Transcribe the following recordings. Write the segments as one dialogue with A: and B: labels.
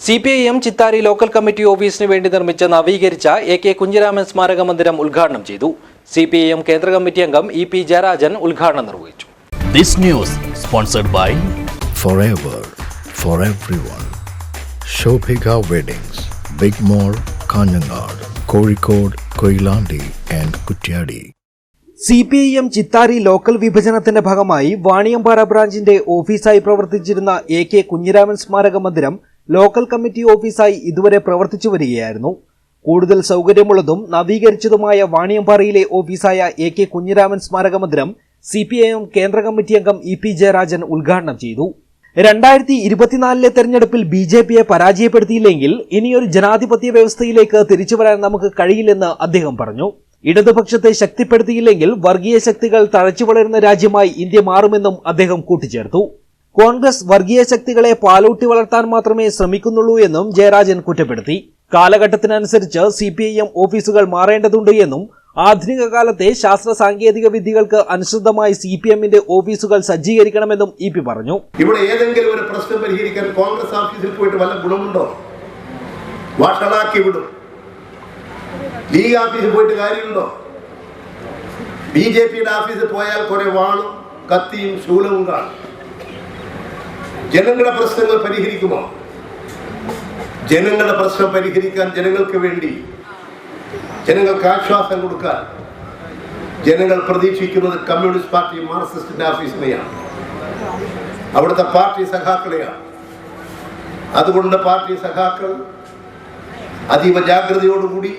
A: C P I M Chittari local committee ഓഫീസിന് വേണ്ടി നിർമ്മിച്ച നവീകരിച്ച എ കെ കുഞ്ഞിരാമൻ സ്മാരക മന്ദിരം ഉദ്ഘാടനം ചെയ്തു സി പി ഐ എം കേന്ദ്ര കമ്മിറ്റി അംഗം ഇ പി ജയരാജൻ ഉദ്ഘാടനം നിർവഹിച്ചു
B: This news sponsored by
C: forever for everyone. Shobhika Weddings, Big Mall, Kanyanad, Kozhikode, Koilandi and Kutyadi.
A: C P I M Chittari local വിഭജനത്തിന്റെ ഭാഗമായി വാണിയമ്പാറ ബ്രാഞ്ചിന്റെ ഓഫീസായി പ്രവർത്തിച്ചിരുന്ന എ കെ കുഞ്ഞിരാമൻ സ്മാരക മന്ദിരം local committee ഓഫീസായി ഇതുവരെ പ്രവർത്തിച്ചു വരികയായിരുന്നു. കൂടുതൽ സൗകര്യമുള്ളതും നവീകരിച്ചതുമായ വാണിയമ്പാറയിലെ ഓഫീസായ എ കെ കുഞ്ഞിരാമൻ സ്മാരക മന്ദിരം സി പി ഐ എം കേന്ദ്ര കമ്മിറ്റി അംഗം ഇ പി ജയരാജൻ ഉദ്ഘാടനം ചെയ്തു. രണ്ടായിരത്തി ഇരുപത്തിനാലിലെ തെരഞ്ഞെടുപ്പിൽ ബി ജെ പിയെ പരാജയപ്പെടുത്തിയില്ലെങ്കിൽ ഇനിയൊരു ജനാധിപത്യ വ്യവസ്ഥയിലേക്ക് തിരിച്ചു വരാൻ നമുക്ക് കഴിയില്ലെന്ന് അദ്ദേഹം പറഞ്ഞു. ഇടതുപക്ഷത്തെ ശക്തിപ്പെടുത്തിയില്ലെങ്കിൽ വർഗീയ ശക്തികൾ തഴച്ചു വളരുന്ന രാജ്യമായി ഇന്ത്യ മാറുമെന്നും അദ്ദേഹം കൂട്ടിച്ചേർത്തു. കോൺഗ്രസ് വർഗീയ ശക്തികളെ പാലൂട്ടി വളർത്താൻ മാത്രമേ ശ്രമിക്കുന്നുള്ളൂ എന്നും ജയരാജൻ കുറ്റപ്പെടുത്തി. കാലഘട്ടത്തിനനുസരിച്ച് സി പി ഐ എം ഓഫീസുകൾ മാറേണ്ടതുണ്ട് എന്നും ആധുനിക കാലത്തെ ശാസ്ത്ര സാങ്കേതിക വിദ്യകൾക്ക് അനുസൃതമായി സി പി എമ്മിന്റെ ഓഫീസുകൾ സജ്ജീകരിക്കണമെന്നും ഇ പി പറഞ്ഞു.
D: ഇവിടെ ഏതെങ്കിലും ഒരു പ്രശ്നം പരിഹരിക്കാൻ കോൺഗ്രസ് ഓഫീസിൽ പോയിട്ട് വല്ല ഗുണമുണ്ടോ? വഷളാക്കി വിടും. ലീഗ് ഓഫീസിൽ പോയിട്ട് കാര്യമുണ്ടോ? ബി ജെ പിയുടെ ഓഫീസിൽ പോയാൽ കുറെ വാളും കത്തിയും ശൂലവും കാണും. ജനങ്ങളുടെ പ്രശ്നങ്ങൾ പരിഹരിക്കുമോ? ജനങ്ങളുടെ പ്രശ്നം പരിഹരിക്കാൻ ജനങ്ങൾക്ക് വേണ്ടി ജനങ്ങൾക്ക് ആശ്വാസം കൊടുക്കാൻ ജനങ്ങൾ പ്രതീക്ഷിക്കുന്നത് കമ്മ്യൂണിസ്റ്റ് പാർട്ടി മാർക്സിസ്റ്റിന്റെ ഓഫീസിനെയാണ് അവിടുത്തെ പാർട്ടി സഖാക്കളെയാണ്. അതുകൊണ്ട് പാർട്ടി സഖാക്കൾ അതീവ ജാഗ്രതയോടുകൂടി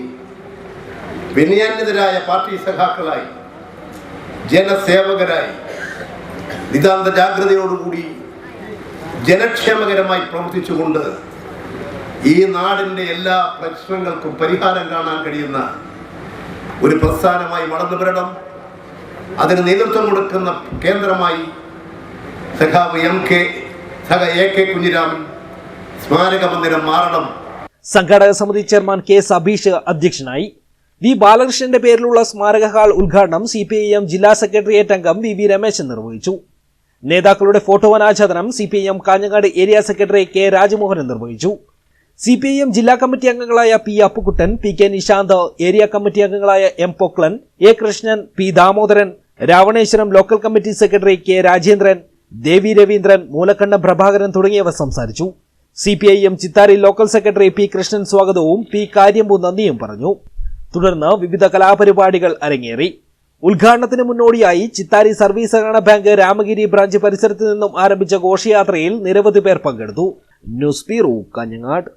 D: വിനയാന്യതരായ പാർട്ടി സഖാക്കളായി ജനസേവകരായി നിതാന്ത ജാഗ്രതയോടുകൂടി ജനക്ഷേമകരമായി പ്രവർത്തിച്ചുകൊണ്ട് ഈ നാടിന്റെ എല്ലാ പ്രശ്നങ്ങൾക്കും പരിഹാരം കാണാൻ കഴിയുന്ന ഒരു പ്രസ്ഥാനമായി വളർന്നു വരണം. അതിന് നേതൃത്വം കൊടുക്കുന്ന കേന്ദ്രമായി സഖാവ് എം കെ സഖ എ കെ കുഞ്ഞിരാമൻ സ്മാരക മന്ദിരം മാറണം.
A: സംഘാടക സമിതി ചെയർമാൻ കെ സബീഷ് അധ്യക്ഷനായി വി ബാലകൃഷ്ണന്റെ പേരിലുള്ള സ്മാരക ഹാൾ ഉദ്ഘാടനം സി പി ഐ എം ജില്ലാ സെക്രട്ടേറിയറ്റ് അംഗം വി വി രമേശൻ നിർവഹിച്ചു. നേതാക്കളുടെ ഫോട്ടോ അനാച്ഛാദനം C P I M Kanhangad area secretary K Rajamohanan നിർവഹിച്ചു. സി പി ഐ എം ജില്ലാ കമ്മിറ്റി അംഗങ്ങളായ P Appukuttan P K Nishanth area committee അംഗങ്ങളായ M Poklan A Krishnan P Damodaran Ravaneswaram local committee secretary K Rajendran Devi Raveendran Moolakkanna Prabhakaran തുടങ്ങിയവർ സംസാരിച്ചു. C P I M Chittari local secretary P Krishnan സ്വാഗതവും P Karyambu നന്ദിയും പറഞ്ഞു. തുടർന്ന് വിവിധ കലാപരിപാടികൾ അരങ്ങേറി. ഉദ്ഘാടനത്തിന് മുന്നോടിയായി ചിത്താരി സർവീസ് സഹകരണ ബാങ്ക് രാമഗിരി ബ്രാഞ്ച് പരിസരത്ത് നിന്നും ആരംഭിച്ച ഘോഷയാത്രയിൽ നിരവധി പേർ പങ്കെടുത്തു. News bureau Kanhangad.